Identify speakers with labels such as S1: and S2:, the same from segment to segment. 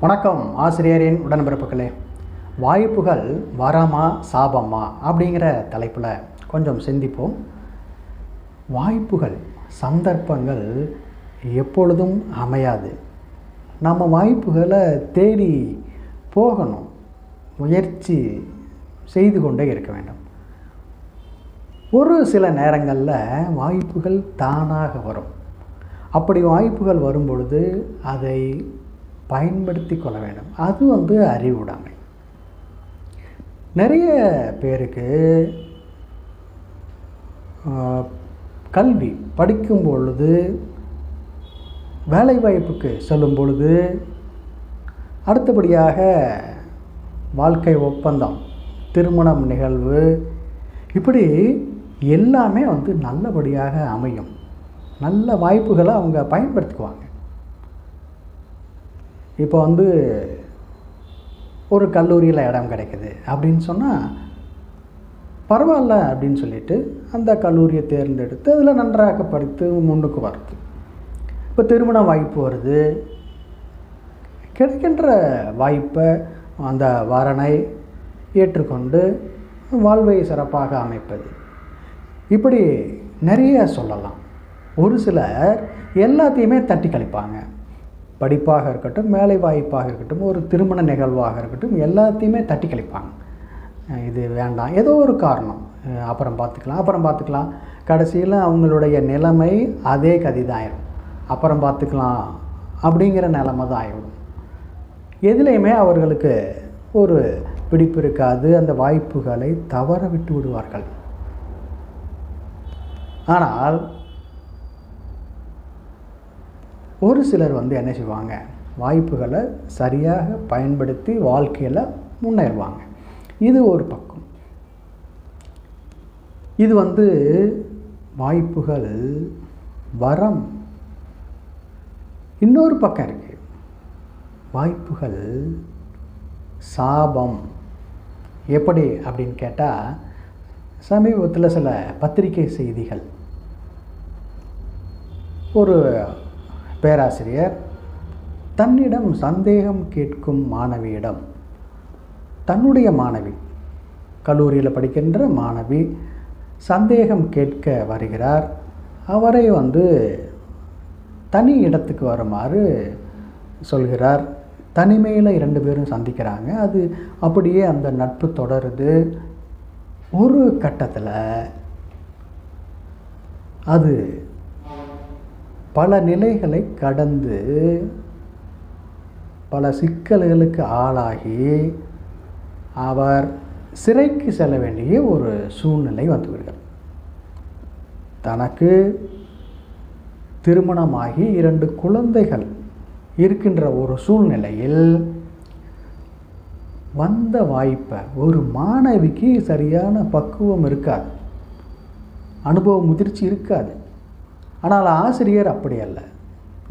S1: வணக்கம் ஆசிரியரின் உடன்பிறப்புகளே. வாய்ப்புகள் வரமா சாபமா அப்படிங்கிற தலைப்பில் கொஞ்சம் சிந்திப்போம். வாய்ப்புகள் சந்தர்ப்பங்கள் எப்பொழுதும் அமையாது. நம்ம வாய்ப்புகளை தேடி போகணும் முயற்சி செய்து கொண்டே இருக்க வேண்டும். ஒரு சில நேரங்களில் வாய்ப்புகள் தானாக வரும். அப்படி வாய்ப்புகள் வரும் பொழுது அதை பயன்படுத்தி கொள்ள வேண்டும். அது வந்து அறிவுடைமை. நிறைய பேருக்கு கல்வி படிக்கும் பொழுது வேலைவாய்ப்புக்கு செல்லும் பொழுது அடுத்தபடியாக வாழ்க்கை ஒப்பந்தம் திருமணம் நிகழ்வு இப்படி எல்லாமே வந்து நல்லபடியாக அமையும். நல்ல வாய்ப்புகளை அவங்க பயன்படுத்திக்குவாங்க. இப்போ வந்து ஒரு கல்லூரியில் இடம் கிடைக்குது அப்படின்னு சொன்னால் பரவாயில்ல அப்படின்னு சொல்லிட்டு அந்த கல்லூரியை தேர்ந்தெடுத்து அதில் நன்றாக படித்து முன்னுக்கு வருது இப்போ திருமண வாய்ப்பு வருது. கிடைக்கின்ற வாய்ப்பை அந்த வரனை ஏற்றுக்கொண்டு வாழ்வை சிறப்பாக அமைப்பது. இப்படி நிறைய சொல்லலாம். ஒரு சிலர் எல்லாத்தையுமே தட்டி கழிப்பாங்க. படிப்பாக இருக்கட்டும் வேலை வாய்ப்பாக இருக்கட்டும் ஒரு திருமண நிகழ்வாக இருக்கட்டும் எல்லாத்தையுமே தட்டி கழிப்பாங்க. இது வேண்டாம். ஏதோ ஒரு காரணம். அப்புறம் பார்த்துக்கலாம் அப்புறம் பார்த்துக்கலாம். கடைசியில் அவங்களுடைய நிலைமை அதே கதி தான் ஆயிடும் அப்புறம் பார்த்துக்கலாம் அப்படிங்கிற நிலைமை தான் ஆயிடும் எதுலேயுமே அவர்களுக்கு ஒரு பிடிப்பு இருக்காது. அந்த வாய்ப்புகளை தவற விட்டு விடுவார்கள். ஆனால் ஒரு சிலர் வந்து என்ன செய்வாங்க? வாய்ப்புகளை சரியாக பயன்படுத்தி வாழ்க்கையில் முன்னேறுவாங்க. இது ஒரு பக்கம். இது வந்து வாய்ப்புகள் வரம். இன்னொரு பக்கம் இருக்குது வாய்ப்புகள் சாபம். எப்படி அப்படின்னு கேட்டால் சமீபத்தில் சில பத்திரிகை செய்திகள். ஒரு பேராசிரியர். தன்னிடம் சந்தேகம் கேட்கும் மாணவியிடம். தன்னுடைய மாணவி. கல்லூரியில் படிக்கின்ற மாணவி சந்தேகம் கேட்க வருகிறார். அவரை வந்து தனி இடத்துக்கு வருமாறு சொல்கிறார். தனிமையில் இரண்டு பேரும் சந்திக்கிறாங்க. அது அப்படியே அந்த நட்பு தொடருது. ஒரு கட்டத்தில் அது பல நிலைகளை கடந்து பல சிக்கல்களுக்கு ஆளாகி அவர் சிறைக்கு செல்ல வேண்டிய ஒரு சூழ்நிலை வந்துவிடுகிறது தனக்கு திருமணமாகி இரண்டு குழந்தைகள் இருக்கின்ற ஒரு சூழ்நிலையில் வந்த வாய்ப்பை ஒரு மாணவிக்கு சரியான பக்குவம் இருக்காது. அனுபவ முதிர்ச்சி இருக்காது. ஆனால் ஆசிரியர் அப்படி அல்ல.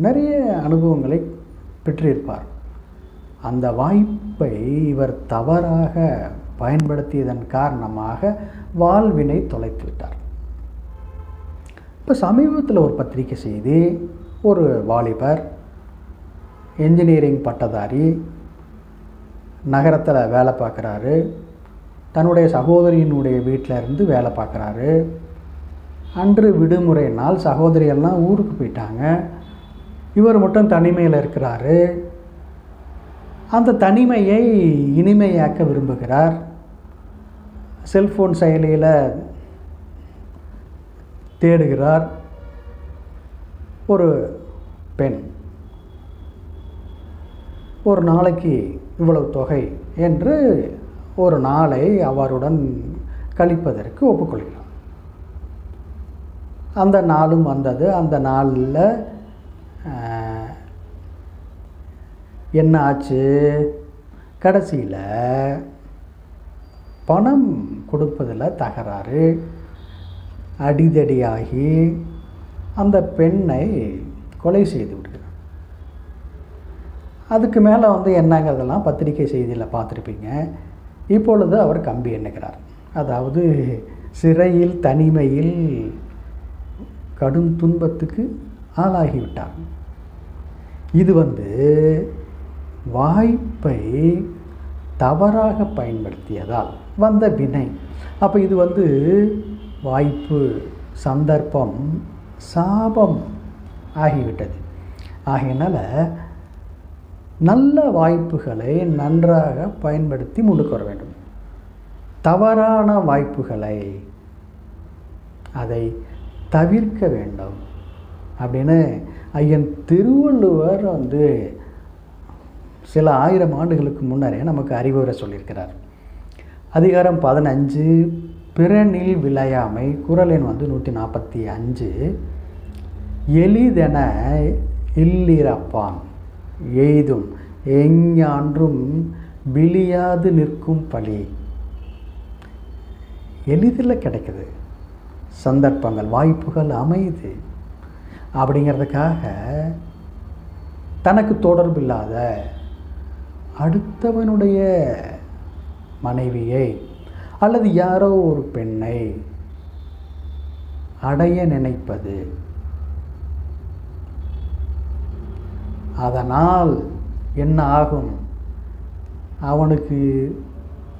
S1: நிறைய அனுபவங்களை பெற்றிருப்பார். அந்த வாய்ப்பை இவர் தவறாக பயன்படுத்தியதன் காரணமாக வாழ்வினை தொலைத்து விட்டார். இப்போ சமீபத்தில் ஒரு பத்திரிக்கை செய்தி ஒரு வாலிபர் என்ஜினியரிங் பட்டதாரி நகரத்தில் வேலை பார்க்குறாரு தன்னுடைய சகோதரியினுடைய வீட்டில் இருந்து வேலை பார்க்குறாரு அன்று விடுமுறை நாள் சகோதரியெல்லாம் ஊருக்கு போயிட்டாங்க. இவர் மட்டும் தனிமையில் இருக்கிறாரு. அந்த தனிமையை இனிமையாக்க விரும்புகிறார். செல்ஃபோன் செயலியில் தேடுகிறார் ஒரு பெண். ஒரு நாளைக்கு இவ்வளவு தொகை என்று ஒரு நாளை அவருடன் கழிப்பதற்கு ஒப்புக்கொள்கிறார். அந்த நாளும் வந்தது. அந்த நாளில் என்ன ஆச்சு? கடைசியில் பணம் கொடுப்பதில் தகராறு. அடிதடியாகி அந்த பெண்ணை கொலை செய்து விடுகிறார் அதுக்கு மேலே வந்து என்னங்கிறதெல்லாம் பத்திரிகை செய்தியில் பார்த்துருப்பீங்க. இப்பொழுது அவர் கம்பி எண்ணுகிறார். அதாவது சிறையில் தனிமையில் கடும் துன்பத்துக்கு ஆளாகிவிட்டார் இது வந்து வாய்ப்பை தவறாக பயன்படுத்தியதால் வந்த வினை. அப்போ இது வந்து வாய்ப்பு சந்தர்ப்பம் சாபம் ஆகிவிட்டது. ஆகையினால் நல்ல வாய்ப்புகளை நன்றாக பயன்படுத்தி முன்னுக்கு வேண்டும். தவறான வாய்ப்புகளை அதை தவிர்க்க வேண்டும். அப்படின்னு ஐயன் திருவள்ளுவர் வந்து சில ஆயிரம் ஆண்டுகளுக்கு முன்னரே நமக்கு அறிவுரை சொல்லியிருக்கிறார். அதிகாரம் பதினஞ்சு பிறனில் விளையாமை குரல் எண் வந்து நூற்றி நாற்பத்தி அஞ்சு எளிதென இல்லிரப்பான் எய்தும் எஞ்ஞான்றும் விழியாது நிற்கும் பழி. எளிதில் கிடைக்குது. சந்தர்ப்பங்கள் வாய்ப்புகள் அமையுது. அப்படிங்கிறதுக்காக தனக்கு தொடர்பு இல்லாத அடுத்தவனுடைய மனைவியை அல்லது யாரோ ஒரு பெண்ணை அடைய நினைப்பது. அதனால் என்ன ஆகும்? அவனுக்கு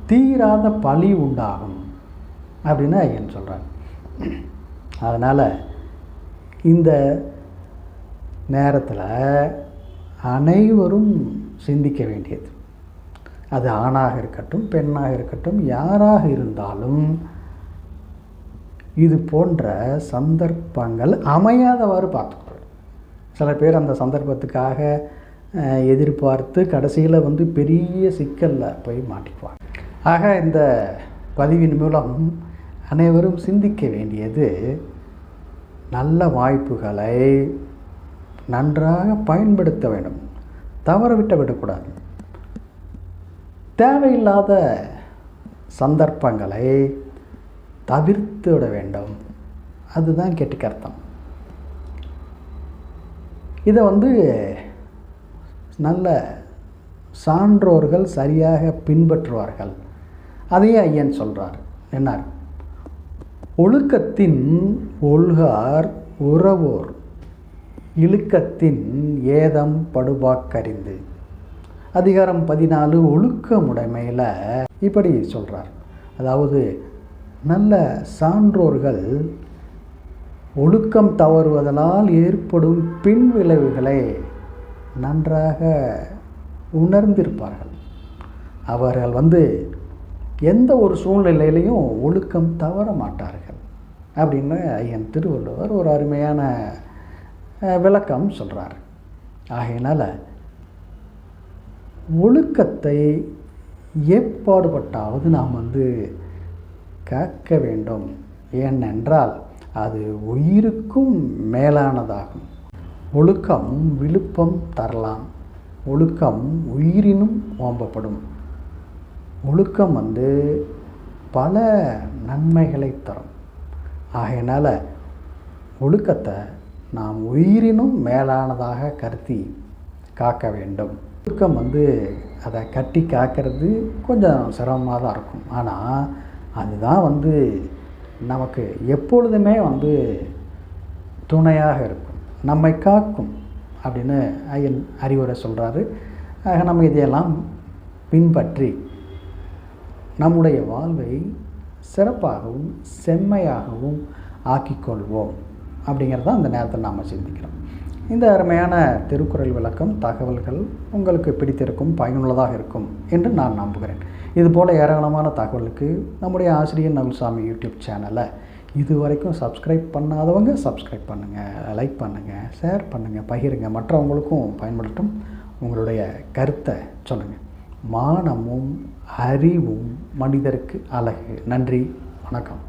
S1: தீராத பழி உண்டாகும். அப்படின்னு ஐயன் சொல்கிறார் அதனால் இந்த நேரத்தில் அனைவரும் சிந்திக்க வேண்டியது. அது ஆணாக இருக்கட்டும் பெண்ணாக இருக்கட்டும் யாராக இருந்தாலும் இது போன்ற சந்தர்ப்பங்கள் அமையாதவாறு பார்த்துக்கொள்ளும் சில பேர் அந்த சந்தர்ப்பத்துக்காக எதிர்பார்த்து கடைசியில் வந்து பெரிய சிக்கலில் போய் மாட்டிக்குவாங்க. ஆக இந்த பதிவின் மூலம் அனைவரும் சிந்திக்க வேண்டியது நல்ல வாய்ப்புகளை நன்றாக பயன்படுத்த வேண்டும். தவற விட்டு விடக்கூடாது. தேவையில்லாத சந்தர்ப்பங்களை தவிர்த்து விட வேண்டும். அதுதான் கெட்டிக்கு அர்த்தம். இதை வந்து நல்ல சான்றோர்கள் சரியாக பின்பற்றுவார்கள். அதையே ஐயன் சொல்கிறார் என்னார்? ஒழுக்கத்தின் ஒழுகார் உறவோர். இழுக்கத்தின் ஏதம் படுபாக்கறிந்து. அதிகாரம் பதினாலு ஒழுக்கமுடைமையில் இப்படி சொல்கிறார் அதாவது நல்ல சான்றோர்கள் ஒழுக்கம் தவறுவதனால் ஏற்படும் பின் விளைவுகளை நன்றாக உணர்ந்திருப்பார்கள். அவர்கள் வந்து எந்த ஒரு சூழ்நிலையிலையும் ஒழுக்கம் தவற மாட்டார்கள் அப்படின்னு ஐயன் திருவள்ளுவர் ஒரு அருமையான விளக்கம் சொல்கிறார் ஆகையினால் ஒழுக்கத்தை எப்பாடுபட்டாவது நாம் வந்து காக்க வேண்டும். ஏனென்றால் அது உயிருக்கும் மேலானதாகும். ஒழுக்கம் விழுப்பம் தரலாம். ஒழுக்கம் உயிரினும் ஓம்பப்படும். ஒழுக்கம் வந்து பல நன்மைகளை தரும். ஆகையினால் ஒழுக்கத்தை நாம் உயிரினும் மேலானதாக கருத்தி காக்க வேண்டும். ஒழுக்கம் வந்து அதை கட்டி காக்கிறது கொஞ்சம் சிரமமாக தான் இருக்கும். ஆனால் அதுதான் வந்து நமக்கு எப்பொழுதுமே வந்து துணையாக இருக்கும். நம்மை காக்கும் அப்படின்னு ஐயன் அறிவுரை சொல்கிறாரு ஆக நம்ம இதையெல்லாம் பின்பற்றி நம்முடைய வாழ்வை சிறப்பாகவும் செம்மையாகவும் ஆக்கிக்கொள்வோம். அப்படிங்கிறத அந்த நேரத்தில் நாம் சிந்திக்கிறோம். இந்த அருமையான திருக்குறள் விளக்கம் தகவல்கள் உங்களுக்கு பிடித்திருக்கும் பயனுள்ளதாக இருக்கும் என்று நான் நம்புகிறேன். இதுபோல் ஏராளமான தகவலுக்கு நம்முடைய ஆசிரியர் நகுல்சாமி யூடியூப் சேனலை இது வரைக்கும் சப்ஸ்கிரைப் பண்ணாதவங்க சப்ஸ்கிரைப் பண்ணுங்கள் லைக் பண்ணுங்கள் ஷேர் பண்ணுங்கள் பகிருங்க. மற்றவங்களுக்கும் பயன்படுத்தும் உங்களுடைய கருத்தை சொல்லுங்கள் மானமும் அறிவும் மனிதருக்கு அழகு. நன்றி வணக்கம்.